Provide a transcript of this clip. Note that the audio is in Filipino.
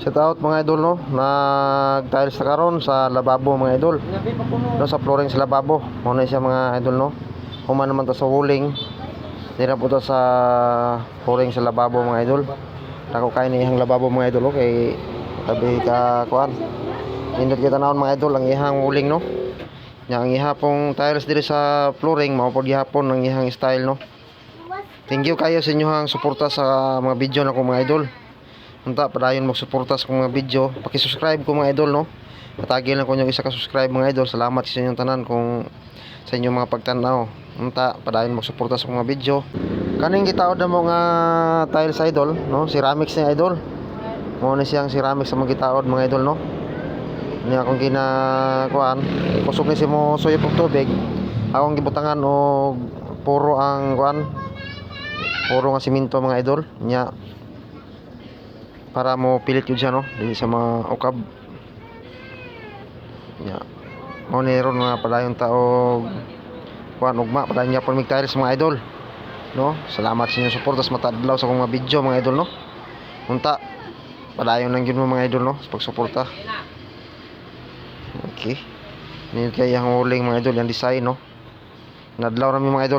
Shout out mga idol no. Nag-tiles na karon sa lababo mga idol. No sa flooring sa lababo. Muna siya mga idol no. Human naman to sa wuling. Dira po to sa flooring sa lababo mga idol. Ako kay ni ihang lababo mga idol okay. Tabi ka kuan. Indot kita naon mga idol ang ihang wuling no. Nya ang iha pong tiles diri sa flooring mao pod gihapon ang ihang style no. Thank you kayo sa inyong suporta sa mga video na ko mga idol. Unta padayon mo suporta sa akong mga video. Paki-subscribe ko mga idol no. Patagil na ko yung isa ka subscribe mga idol. Salamat sa inyong tanan kung sa inyong mga pagtanaw. Unta padayon mo suporta sa akong mga video. Kaning gitaod na mo nga tiles idol no, ceramics ni idol. Mo na siyang ceramics sa mga gitaod mga idol no. Ni akong ginakuan, kusog ni si mo suyo og tubig. Akong gibutangan og puro ang kuan puro nga siminto mga idol nya para mo pilit yun siya no? Dili sa mga ukab. Nya mo ni ron nga padayon tao. Kuan ugma padayon niya mig tiles mga idol. No? Salamat sa inyong suporta. Sa matadlaw sa akong mga video mga idol no? Unta padayon lang yun mo mga idol no? Sa pagsuporta. Okay. Nil kaya ang huling mga idol yung design no? Nadlaw namin mga idol